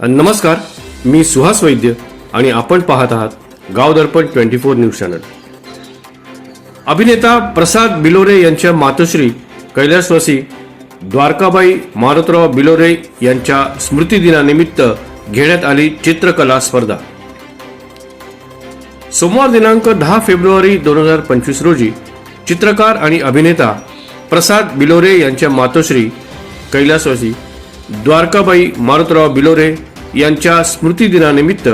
नमस्कार मी सुहास वैद्य आणि आपण पाहत आहात Gaon Darpan twenty four news channel. अभिनेता प्रसाद बिलोरे यांच्या मातोश्री कैलासवासी द्वारकाबाई मारुतराव बिलोरे यांच्या स्मृतिदिनानिमित्त घेण्यात आली चित्रकला स्पर्धा. सोमवार दिनांक दहा फेब्रुवारी दोन हजार पंचवीस रोजी चित्रकार आणि अभिनेता प्रसाद बिलोरे यांच्या मातोश्री कैलासवासी द्वारकाबाई मारुतराव बिलोरे यांच्या स्मृतिदिनानिमित्त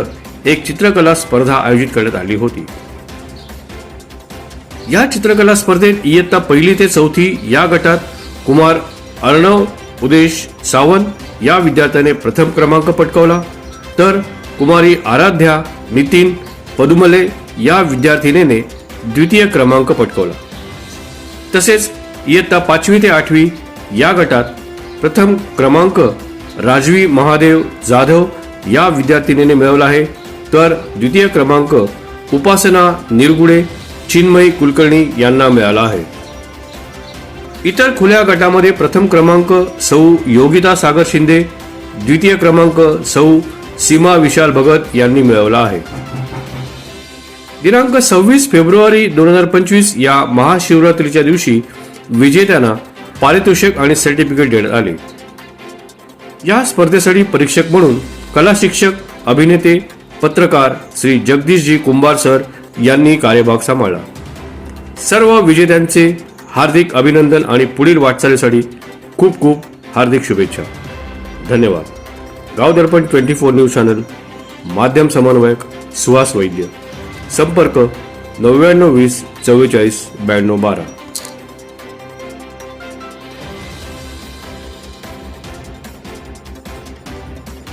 एक चित्रकला स्पर्धा आयोजित करण्यात आली होती. या चित्रकला स्पर्धेत इयत्ता पहिली ते चौथी या गटात कुमार अर्णव उदेश सावंत या विद्यार्थ्याने प्रथम क्रमांक पटकावला. तर कुमारी आराध्या नितीन पदुमले या विद्यार्थिनीने द्वितीय क्रमांक पटकावला. तसेच इयत्ता पाचवी ते आठवी या गटात प्रथम क्रमांक राजवी महादेव जाधव या विद्यार्थिनीने मिळवला आहे. तर द्वितीय क्रमांक उपासना निरगुडे चिन्मयी कुलकर्णी यांना मिळाला आहे. इतर खुल्या गटामध्ये प्रथम क्रमांक सौ योगिता सागर शिंदे द्वितीय क्रमांक सौ सीमा विशाल भगत यांनी मिळवला आहे. दिनांक सव्वीस फेब्रुवारी दोन हजार पंचवीस या महाशिवरात्रीच्या दिवशी विजेत्यांना पारितोषिक आणि सर्टिफिकेट देण्यात आले. या स्पर्धेसाठी परीक्षक म्हणून कला शिक्षक अभिनेते पत्रकार श्री जगदीशजी कुंभार सर यांनी कार्यभाग सांभाळला. सर्व विजेत्यांचे हार्दिक अभिनंदन आणि पुढील वाटचालीसाठी खूप खूप हार्दिक शुभेच्छा. धन्यवाद. Gaon Darpan twenty four news channel माध्यम समन्वयक सुहास वैद्य. संपर्क नव्याण्णव वीस चव्वेचाळीस ब्याण्णव बारा.